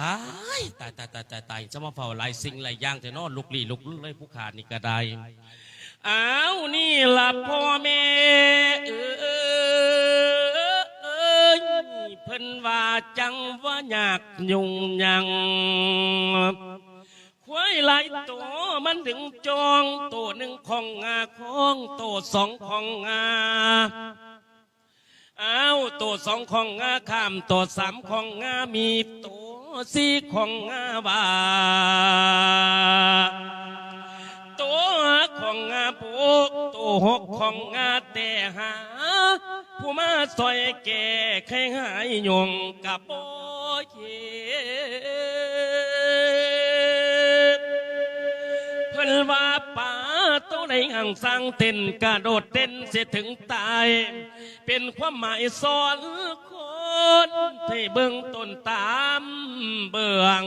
ตายตายตายตายตายตายจะมาเฝ้าหลายสิ่งหลายอย่างแต่นอนลุกลี้ลุกลนเลยผู้ขาดนี่ก็ได้อ้าวนี่ล่ะพ่อแม่เอ้ยเพิ่นว่าจังว่าอยากยุ่งยังควายหลายตัวมันถึงจองตัวหนึ่งของงาของตัวสองของงาเอาตัวสองของงาข้ามตัวสามของงามีตัว สี่ของงาบาตัวของงาปุกตัวหกของงาแต่หา ผู้มาซอยแก่ใครหายยงกับโบเยเพิ่นว่าป่าตัวในห่างสร้างเต้นกระโดดเต้นเสียถึงตาย เป็นความหมายสอนคน ให้เบื้องต้นตามเบื้อง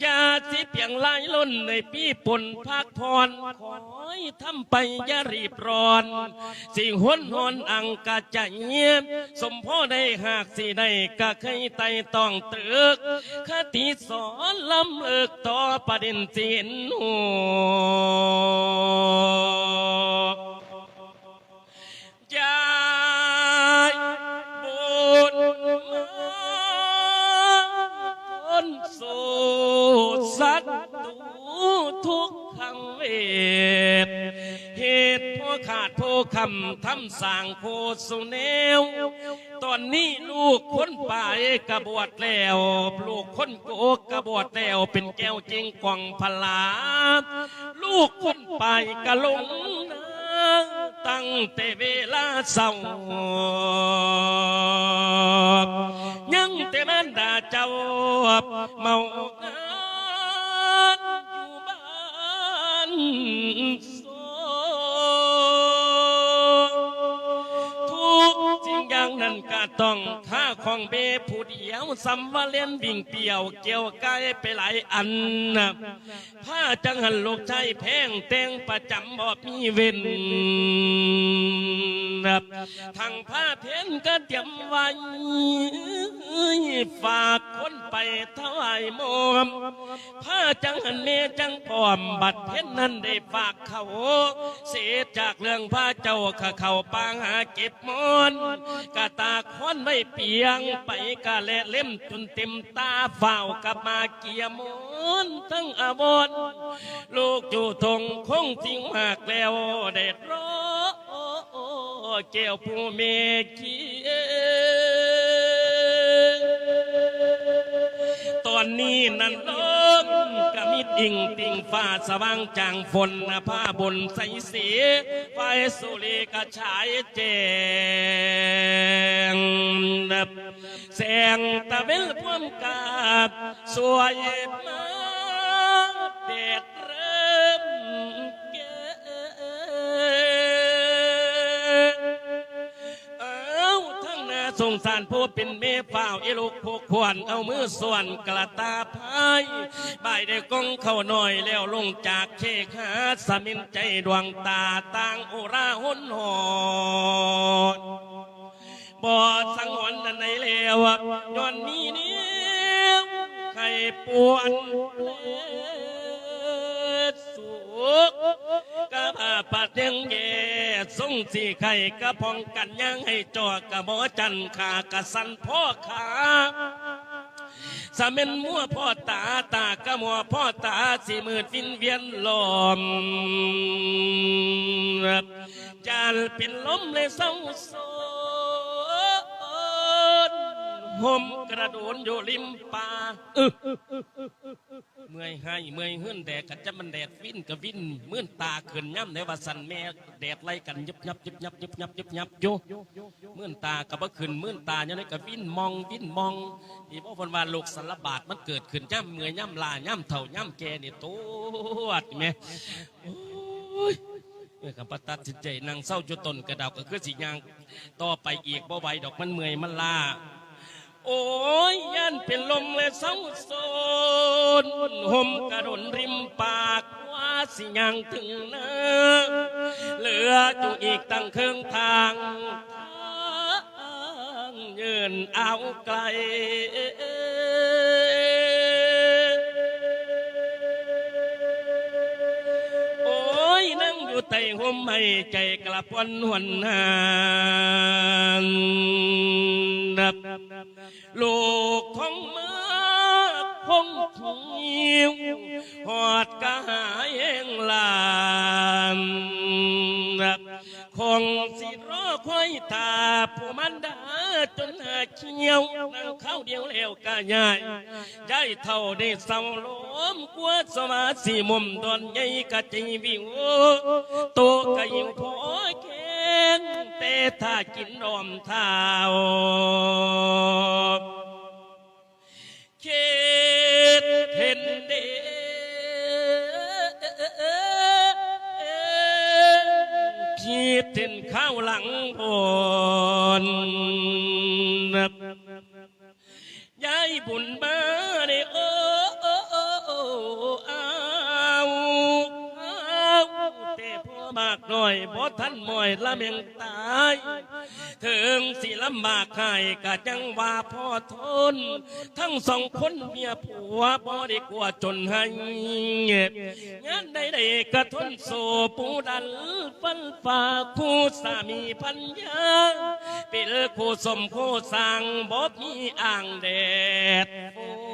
อย่าสิเพียงไล่ล้นในปีปนพักพรคอยทำไปอย่ารีบร้อน สิหวนหอนอังกะจะเงียบ สมพ่อได้หากสิได้กะเคยไต่ต้องตรึกคติสอนลำเลิกต่อประเด็นจีนหัวยา สู่สัตว์ทุกขังเวทเหตุพ่อขาดพ่อคำทำสางโพสุเนว ตอนนี้ลูกคนป่ายกระบวดแล้วลูกคนโกกระบวดแล้วเป็นแก้วจริงกว่างพลา ลูกคนป่ายกระลงนะตั้งแต่เวลาเศร้ายังแต่มันดา เจ้ ก็ต้องค่าของเบผู้เดียวสัมวาเลียนบิ่งเปียวเกี่ยวไกลไปหลายอันนะผ้าจังหันลูกชายแพงเตงประจำบ่มีเว้นนะทางผ้าเพ้นก็เตรียมไว้ฝากคนไปถวายมอมผ้าจังหันเมจังปลอมบัดเพ้นนั้นได้ฝากเขาเสียจากเรื่องผ้าเจ้าข้าเขาปางหาเก็บมอนกะตาคอนไม่เปียงไปกะแลเล่มจนเต็มตาเฝ้ากับมาเกียมอนทั้งอาวรลูกจู่ทงคงจริงมากแล้วเด็ดร้อเกี่ยวผู้เมกีตอนนี้นั่นลมกะมิ ดอิงติงฟ้าสว่างจางฝนผ้าบนใสสีไฟสุรีกระฉายแจงแสงตะเวลพร้อมกับสวยมา สงสารผู้เป็นเมฝ้าวเอลูกพวกควรเอามือส่วนกระตาพายบายได้กองเข้าหน่อยแล้วลงจากเชคหาสมินใจดวงตาต่างโอราหุนหอนบอดสังหรณ์นันในเลวย้อนนี้นี้วใครปวนเล สีไข่กระพองกันยังให้จอกระบอจันขากระสันพ่อขาสาเม็นมัวพ่อตาตากระมัวพ่อตาสีมืดฟินเวียนลมจานเป็นลมเลยเศร้าโศ ห่มกระโดนอยู่ริมป่าอึเมื่อยให้เมื่อยหื้นแดดกันจะมันแดดวินกับวินมื่นตาขึ้นย่ำในว่าสันแม่แดดไล่กันยุบยับยุบยับยุบยับยุบยับอยู่มื่นตากับว่าขึ้นมื่นตาเนี่ยกับวินมองวินมองที่พ่อคนว่าโลกสารบาดมันเกิดขึ้นย่ำเมื่อยย่ำลาย่ำเถ่าย่ำแกนี่ตัวดแม่โอ้ยเมื่อกับปตัดสินใจนางเศร้าจุดตนกระดาวก็คือสิยางต่อไปอีกบ่ไหวดอกมันเมื่อยมันลา โอ้ยยันเป็นลมและเศร้าโศนห่มกระดนริมปากว่าสิยังถึงนะเหลือจุอีกตั้งครื่งทางทางเยดินเอาไกลโอ้ยนั่งอยู่ใต้ห่มไม่ใจกลับวันหวนหางนับ ลูกของเมื่อคงหิวหอดกายเองลานคงสิรอคอยตาผู้มันดาจนหาเขียวนั่งเข้าเดียวแล้วก็ย่ายใจเท่าได้เศร้าลมกลัวสมาสีมุมดอนใหญ่กะจีวิวโตกะยิวพอแข็งแต่ถ้ากินนมเท้าากหน่อยบ่ท่านมอยละเมียงตาย ถึงสิลำบากให้กะจังว่าพ่อทน ทั้งสองคนเมียผัวบ่ได้กลัวจนให้งานใดๆกระทนโซปูดันฟันฝ่าคู่สามีพันยาเป็นคู่สมคู่สร้างบ่มีอ่างแดดโ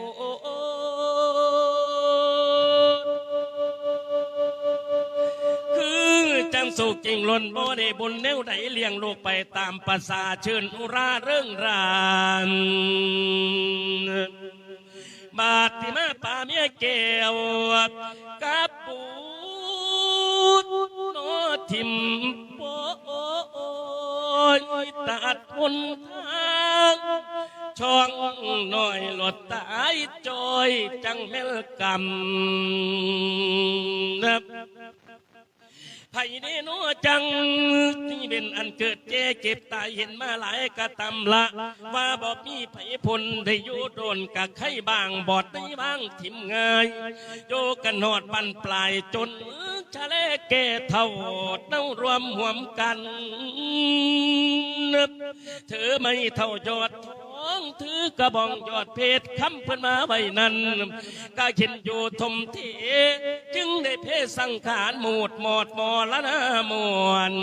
สุขจริงล้นบ่ได้บุญแนวใดเลี้ยงลูกไปตามภาษาเชิญอุราเรื่องรานบาดที่มาป่าเมียเกวกับปูดโนทิม อันเกิดเจเก็บตายเห็นมาหลายกะตำละ ว่าบอบมีไผพลได้อยู่โดนกะไข่บางบอดได้บ้างทิมง่ายโยกันหอดบันปลายจนชะเลแก่เท่าเต้ารวมห่วมกันเธอไม่เท่ายอดองถือกระบองยอดเพชรคำเพิ่นมาไว้นั้นก็เห็นอยู่ทมเทจึงได้เพศสังขารหมดหมอดหมอละนามวน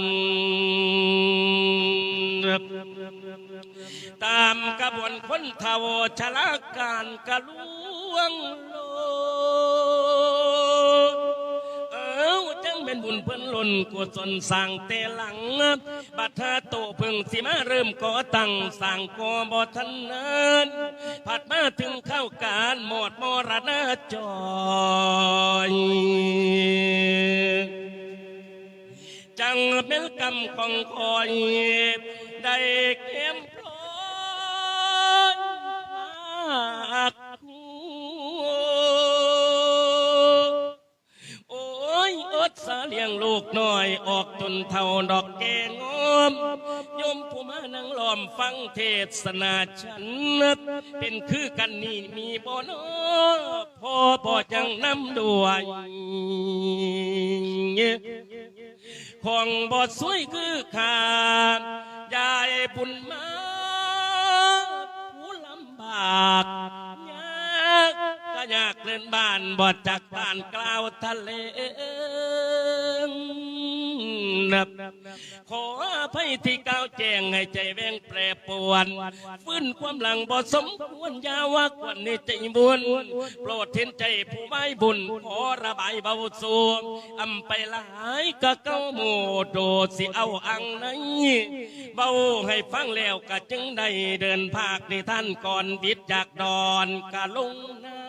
กระบวนคนเท่าชะลาการกระลวงโลดเอ้าจังเป็นบุญเพิ่นล้นกุศลสร้างแต่หลัง บัดถ้าโตเพิ่งสิมาเริ่มก่อตั้งสร้างก่อบ่ทันนั้นผัดมาถึงเข้าการหมดมรณะจอยจังเป็นกรรมของคอยได้เข้ม หักคู่โอ้ยอดสาเลี้ยงลูกน้อย ออกจนเท่าดอกแกงอมยมผู้มานั่งล้อมฟังเทศนาฉัน เป็นคือกันนี่มีบ่นอพอพ่อจังน้ำด้วยของบอดสวยคือขาดยายบุญมาากยากก็อยากเล่นบ้านบอดจากบ้านกล่าวทะเล นับ ขออภัยที่ก้าวแจ้งให้ใจแวงแปรปวนฟื้นความหลังบ่สมควรยาว่ากวันนี้ใจบุญโปรดเห็นใจผู้ไม่บุญ ขอระบายเบาสูงอำไปหลายกะเก้าหมู่โดดสิเอาอังไหนเบาให้ฟังแล้วกะจึงได้เดินภาคในท่านก่อนบิดจากดอนกะลงนา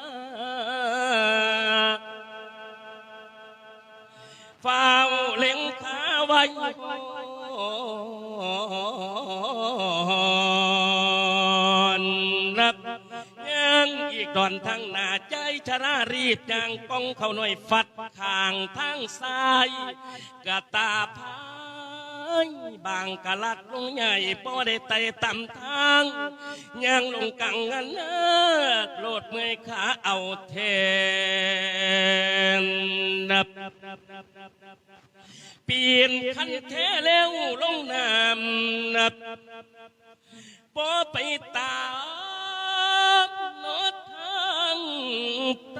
เฝ้าเล็งขา ไว้นับยังอีกดอนทางหน้าใจชรารีบยางป้องเขาหน่อยฟัดข้างทางซ้ายกะตาพายบางกะลัดลงใหญ่พอได้ไต่ต่ำทางยังลงกังงันเนิดโลดเมื่อยขาเอาแทนนับ เปลี่ยนคันแท้แล้วลงน้ำนับบ่ไปตามโนดทางไต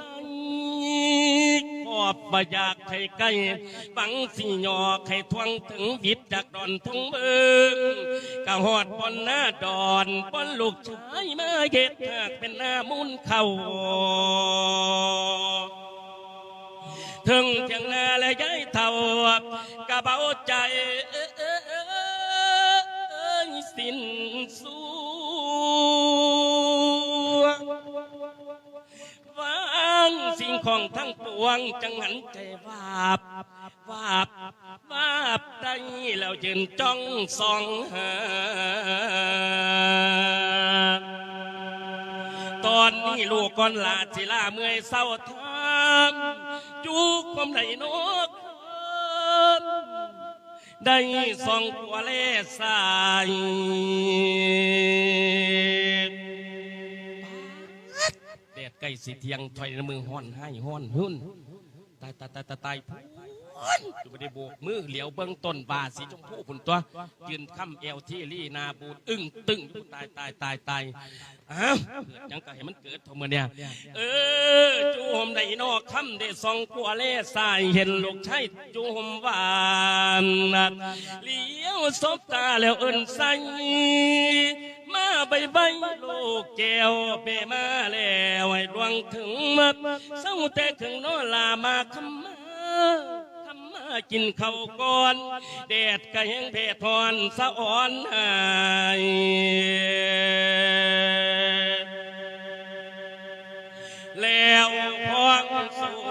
ขอบบ่อยากให้ไกลบังสิหยอกให้ทวงถึงบิดจากดอนทงเบิงกะหอดบอนหน้าดอนบอนลูกชายมาเย็ดหากเป็นหน้ามุนเข่า ถึงเทียงนาและย้ายเท่ากะเบาใจสิ้นสูวางสิ่งของทั้งปวงจังหันใจวาบวาบวาบได้แล้วยืนจ้องส่องหาตอนนี้ลูกก่อนลาสิลาเมื่อยเศร้าทาม จูกความไหนนกได้สองกัวเลสายแดดใกล้สิเทียงถอยในมือห้อนให้ห้อนหุ่นตายตายตายตายตาย นอยู่ไม่ได้โบกมือเหลียวเบื้องต้นบาสีชมพูพุ่นตัวยืนค่ำเอวที่ลี่นาบูดอึ้งตึงตายตายตายตายอ้าวเกิดยังก็ให้มันเกิดเทอมอเนี่ยเออจูหมได้นอกค่ำได้สองกัวเล่สายเห็นลูกชายจูหมหวานเลี้ยวสบตาแล้วเอินใสมาใบใบลูกแก้วเบมาแล้วให้ดวงถึงมักเศร้าแต่ถึงโนลามาคำมาคำมา กินเข้าก่อนแดดกะแห้งแพทอนสะอ่อนหายแล้วพ้องสู